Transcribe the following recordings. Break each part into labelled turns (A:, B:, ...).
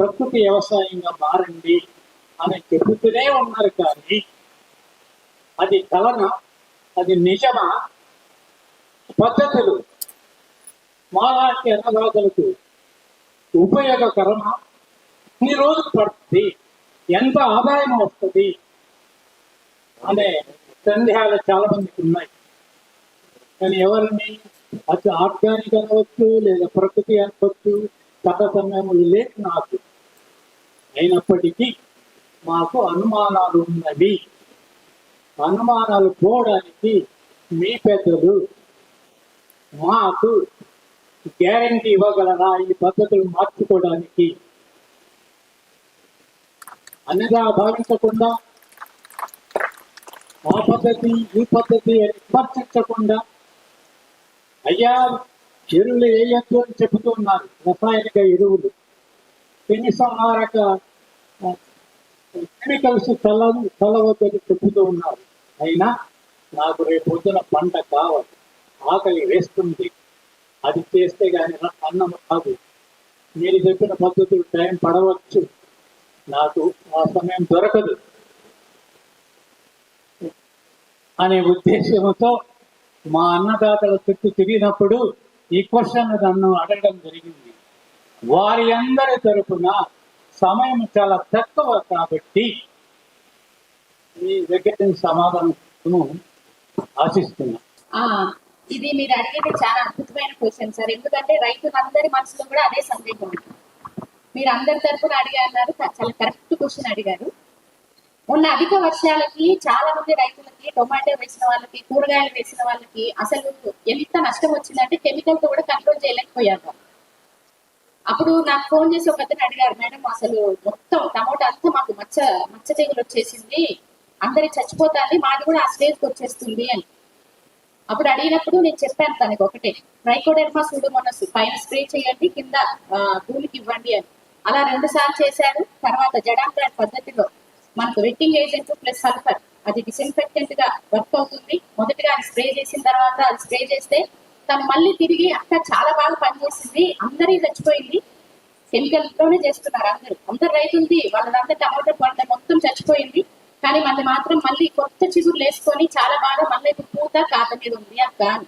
A: ప్రకృతి వ్యవసాయంగా మారండి అని చెబుతూనే ఉన్నారు కానీ అది కలన? అది నిజమా? పద్ధతులు. మాలాంటి అన్నదాతలకు ఉపయోగకరమా? ఎన్ని రోజులు పడుతుంది. ఎంత ఆదాయం వస్తుంది? అనే సందేహాలు చాలా మందికి ఉన్నాయి. కానీ ఎవరిని అది ఆర్గానిక్ అనవచ్చు లేదా ప్రకృతి అనవచ్చు కథ సమయంలో లేదు నాకు. అయినప్పటికీ మాకు అనుమానాలు ఉన్నవి. అనుమానాలు పోవడానికి మీ పెద్దలు మాకు గ్యారంటీ ఇవ్వగలరా? ఈ పద్ధతులు మార్చుకోవడానికి అన్నగా భావించకుండా ఆ పద్ధతి ఈ పద్ధతి అని విమర్శించకుండా అయ్యా ఎరువులు వేయొద్దు అని చెబుతున్నారు? రసాయనిక ఎరువులు. కనీసం ఆ కెమికల్స్ చల్ల చల్లవద్దని చెబుతూ ఉన్నారు. అయినా నాకు రేపు పొద్దున పంట కావాలి. ఆకలి వేస్తుంది. అది చేస్తే కానీ అన్నం కాదు మీరు చెప్పిన పద్ధతులు టైం పడవచ్చు. నాకు ఆ సమయం దొరకదు. అనే ఉద్దేశంతో మా అన్నదాతల చుట్టూ తిరిగినప్పుడు ఈ క్వశ్చన్ నన్ను అడగడం జరిగింది. వారి అందరి తరపున సమయం చాలా తక్కువ కాబట్టి మీ దగ్గర సమాధానం ఆశిస్తున్నా.
B: ఆ ఇది మీరు అడిగేది చాలా అద్భుతమైన క్వశ్చన్ సార్ ఎందుకంటే రైతులందరి మనసులో కూడా అదే సందేహం ఉంది. మీరు అందరి తరపున అడిగారు చాలా కరెక్ట్ క్వశ్చన్ అడిగారు. మొన్న అధిక వర్షాలకి చాలా మంది రైతులకి టొమాటో వేసిన వాళ్ళకి కూరగాయలు వేసిన వాళ్ళకి అసలు ఎంత నష్టం వచ్చిందంటే కెమికల్తో కూడా కంట్రోల్ చేయలేకపోయారు. అప్పుడు నాకు ఫోన్ చేసి ఒక అతను అడిగారు మేడం అసలు మొత్తం టమోటా అంతా మాకు మచ్చ మచ్చ తెగులు వచ్చేసింది. అందరి చచ్చిపోతాంది మాది కూడా ఆ స్టేజ్కి వచ్చేస్తుంది అని. అప్పుడు అడిగినప్పుడు నేను చెప్పాను తనకి ఒకటే ట్రైకోడెర్మా సూడోమోనస్ పైన స్ప్రే చేయండి కింద భూమికి ఇవ్వండి అని. అలా రెండు సార్లు చేశారు తర్వాత జడాంత్రాడ్ పద్ధతిలో మనకు వెట్టింగ్ ఏజెంట్ ప్లస్ సల్ఫర్ అది డిసిన్ఫెక్టెంట్గా వర్క్ అవుతుంది. మొదటిగా అది స్ప్రే చేసిన తర్వాత అది స్ప్రే చేస్తే తను మళ్ళీ తిరిగి అక్క చాలా బాగా పనిచేసింది అందరి చచ్చిపోయింది. కెమికల్లోనే చేస్తున్నారు అందరూ. అందరు రైతుంది వాళ్ళంతా టమాటో పంట మొత్తం చచ్చిపోయింది. కానీ మళ్ళీ మాత్రం మళ్ళీ కొత్త చిగురు వేసుకొని చాలా బాగా మళ్ళీ ఇప్పుడు పూత కాత మీద ఉంది అక్క అని.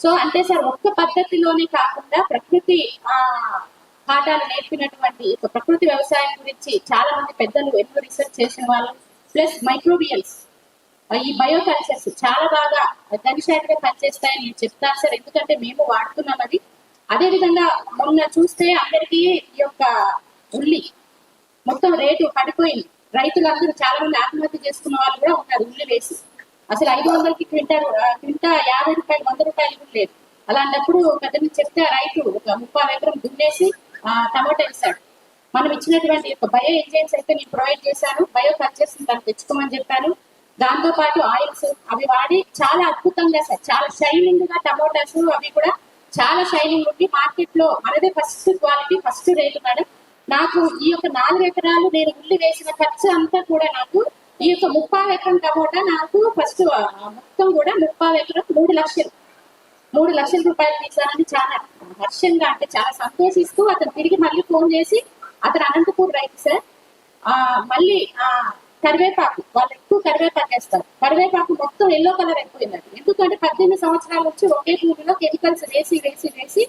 B: సో అంటే సార్ ఒక్క పద్ధతిలోనే కాకుండా ప్రకృతి ఆ పాఠాలు నేర్పినటువంటి ప్రకృతి వ్యవసాయం గురించి చాలా మంది పెద్దలు ఎన్నో రీసెర్చ్ చేసిన వాళ్ళు ప్లస్ మైక్రోబియల్స్. ఈ బయో కల్చర్స్ చాలా బాగా దనిషాటిగా పనిచేస్తాయని నేను చెప్తాను సార్. ఎందుకంటే మేము వాడుతున్నాం అది అదే విధంగా మొన్న చూస్తే అందరికీ ఈ యొక్క ఉల్లి మొత్తం రేటు పడిపోయింది. రైతులందరూ చాలా మంది ఆత్మహత్య చేసుకున్న వాళ్ళు కూడా ఉన్నారు ఉల్లి వేసి. అసలు ఐదు వందలకి క్వింటాల్ క్వింటా యాభై రూపాయలు వంద రూపాయలు కూడా లేదు. అలాంటప్పుడు పెద్ద చెప్తే రైతు ఒక ముప్పై ఎకరం దున్నేసి ఆ, టమాటా వేశాడు మనం ఇచ్చినటువంటి యొక్క బయో ఎంజైమ్స్ అయితే నేను ప్రొవైడ్ చేశాను. బయో కల్చర్స్ దాన్ని తెచ్చుకోమని చెప్పాను. దాంతో పాటు ఆయిల్స్ అవి వాడి చాలా అద్భుతంగా సార్ చాలా షైనింగ్గా టమోటాస్ అవి కూడా చాలా షైనింగ్ ఉంది మార్కెట్లో మనదే first quality first rate madam. నాకు ఈ యొక్క నాలుగు ఎకరాలు నేను ఉల్లి వేసిన ఖర్చు అంతా కూడా నాకు ఈ యొక్క ముప్పై ఎకరం టమోటా నాకు ఫస్ట్ మొత్తం కూడా ముప్పై ఎకరం మూడు లక్షలు. మూడు లక్షల రూపాయలు తీసానని చాలా హర్షంగా అంటే చాలా సంతోషిస్తూ అతను తిరిగి మళ్ళీ ఫోన్ చేసి అతను అనంతపూర్ రైతు సార్ ఆ మళ్ళీ ఆ కరివేపాకు వాళ్ళు ఎక్కువ కరివేపాకు వేస్తారు. కరివేపాకు మొత్తం ఎల్లో కలర్ అయిపోయిందండి. ఎందుకంటే పద్దెనిమిది సంవత్సరాల నుంచి ఒకే భూమిలో కెమికల్స్ వేసి వేసి వేసి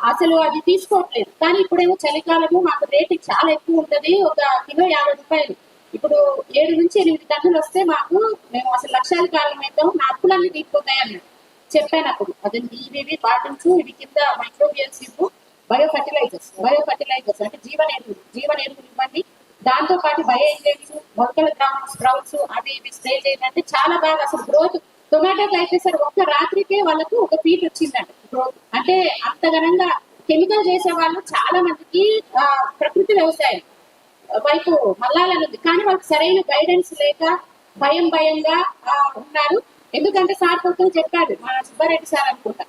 B: అసలు అది తీసుకోవట్లేదు. కానీ ఇప్పుడేమో చలికాలము మాకు రేటు చాలా ఎక్కువ ఉంటది. ఒక కిలో యాభై రూపాయలు. ఇప్పుడు ఏడు నుంచి ఎనిమిది టన్నులు వస్తే మాకు మేము అసలు లక్షల కాలం అయితే నా అప్పులన్నీ తీరిపోతాయి చెప్పాను అప్పుడు. అది ఇవి పాటించు ఇవి కింద మైక్రోబియల్స్ ఇవ్వు. బయో ఫర్టిలైజర్స్ బయో ఫర్టిలైజర్స్ అంటే జీవన ఎరువులు జీవన ఎరువులు ఇవ్వండి. దాంతో పాటు బయో ఎంజైమ్స్ మొలకల ద్రావణం స్ప్రౌట్స్ అవి ఇవి స్ప్రే చేయాలంటే చాలా బాగా అసలు గ్రోత్ టొమాటోకి అయితే సార్ ఒక్క రాత్రికే వాళ్ళకు ఒక ఫీట్ వచ్చిందంట. గ్రోత్ అంటే అంత ఘనంగా కెమికల్ చేసే వాళ్ళు చాలా మందికి ప్రకృతి వ్యవసాయం. వైపు మళ్ళాలనుంది కానీ వాళ్ళకి సరైన గైడెన్స్ లేక భయం భయంగా ఉన్నారు. ఎందుకంటే సార్ కొత్తగా చెప్పాడు మా సుబ్బారెడ్డి సార్ అనుకుంటా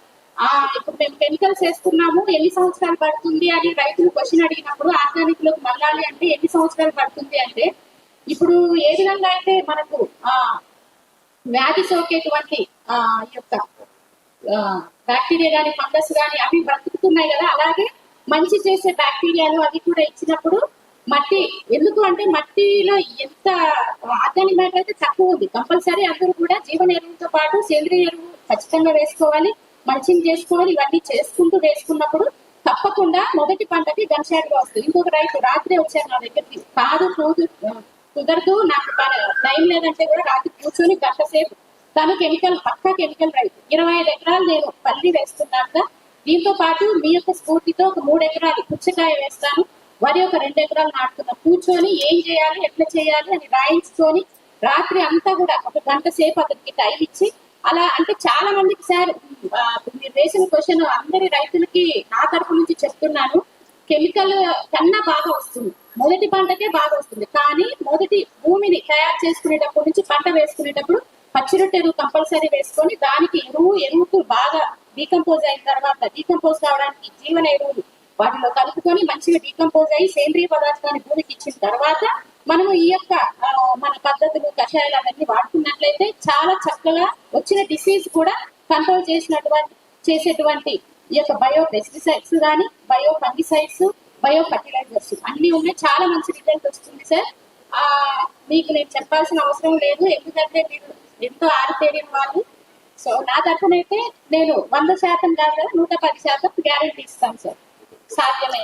B: ఇప్పుడు మేము కెమికల్స్ వేస్తున్నాము ఎన్ని సంవత్సరాలు పడుతుంది అని రైతులు క్వశ్చన్ అడిగినప్పుడు ఆర్గానిక్లోకి మళ్ళాలి అంటే ఎన్ని సంవత్సరాలు పడుతుంది అంటే ఇప్పుడు ఏ విధంగా అయితే మనకు ఆ వ్యాధి సోకేటువంటి ఆ యొక్క బ్యాక్టీరియా కానీ ఫంగస్ కానీ అవి బ్రతుకుతున్నాయి కదా అలాగే మంచి చేసే బ్యాక్టీరియాలు అవి కూడా ఇచ్చినప్పుడు మట్టి ఎందుకు అంటే మట్టిలో ఎంత ఆర్గానిక్ మ్యాటర్ అయితే తక్కువ ఉంది. కంపల్సరీ అందరూ కూడా జీవన ఎరువుతో పాటు సేంద్రియ ఎరువు ఖచ్చితంగా వేసుకోవాలి. మల్చింగ్ చేసుకోవడం ఇవన్నీ చేసుకుంటూ వేసుకున్నప్పుడు తప్పకుండా మొదటి పంటకి గంశాడుగా వస్తుంది. ఇంకొక రైతు రాత్రి వచ్చారు నా దగ్గరికి. కాదు కూదు కుదరదు నాకు టైం లేదంటే కూడా రాత్రి కూర్చొని గంట సేపు తను కెమికల్ పక్కా కెమికల్ రైతు. ఇరవై ఐదు ఎకరాలు నేను పల్లి వేస్తున్నాక దీంతో పాటు మీ యొక్క స్ఫూర్తితో ఒక మూడు ఎకరాలు పుచ్చకాయ వేస్తాను. వరి ఒక రెండు ఎకరాలు నాటుకున్నా కూర్చొని ఏం చేయాలి ఎట్లా చేయాలి అని రాయించుకొని రాత్రి అంతా కూడా ఒక గంట సేపు అతనికి టైం ఇచ్చి అలా అంటే చాలా మందికి సార్ మీరు వేసిన క్వశ్చన్ అందరి రైతులకి నా తరపు నుంచి చెప్తున్నాను. కెమికల్ కన్నా బాగా వస్తుంది. మొదటి పంటకే బాగా వస్తుంది. కానీ మొదటి భూమిని తయారు చేసుకునేటప్పటి నుంచి పంట వేసుకునేటప్పుడు పచ్చి రొట్టె ఎరువు కంపల్సరీ వేసుకొని దానికి ఎరువు ఎరువుకు బాగా డీకంపోజ్ అయిన తర్వాత డీకంపోజ్ కావడానికి జీవన ఎరువులు వాటిలో కలుపుకొని మంచిగా డీకంపోజ్ అయ్యి సేంద్రియ పదార్థాన్ని భూమికి ఇచ్చిన తర్వాత మనము ఈ యొక్క మన పద్ధతులు కషాయాలు అవన్నీ వాడుకున్నట్లయితే చాలా చక్కగా వచ్చిన డిసీజ్ కూడా కంట్రోల్ చేసినటువంటి చేసేటువంటి ఈ యొక్క బయో పెస్టిసైడ్స్ కానీ బయో ఫంగిసైడ్స్ బయో ఫర్టిలైజర్స్ అన్ని ఉన్నాయి. చాలా మంచి రిజల్ట్ వస్తుంది సార్. ఆ మీకు నేను చెప్పాల్సిన అవసరం లేదు. ఎందుకంటే మీరు ఎంతో ఆరితేరిన వాళ్ళు. సో నా తరఫునైతే నేను వంద శాతం కాదు నూట పది శాతం గ్యారెంటీ ఇస్తాను సార్. సాధ్యమే.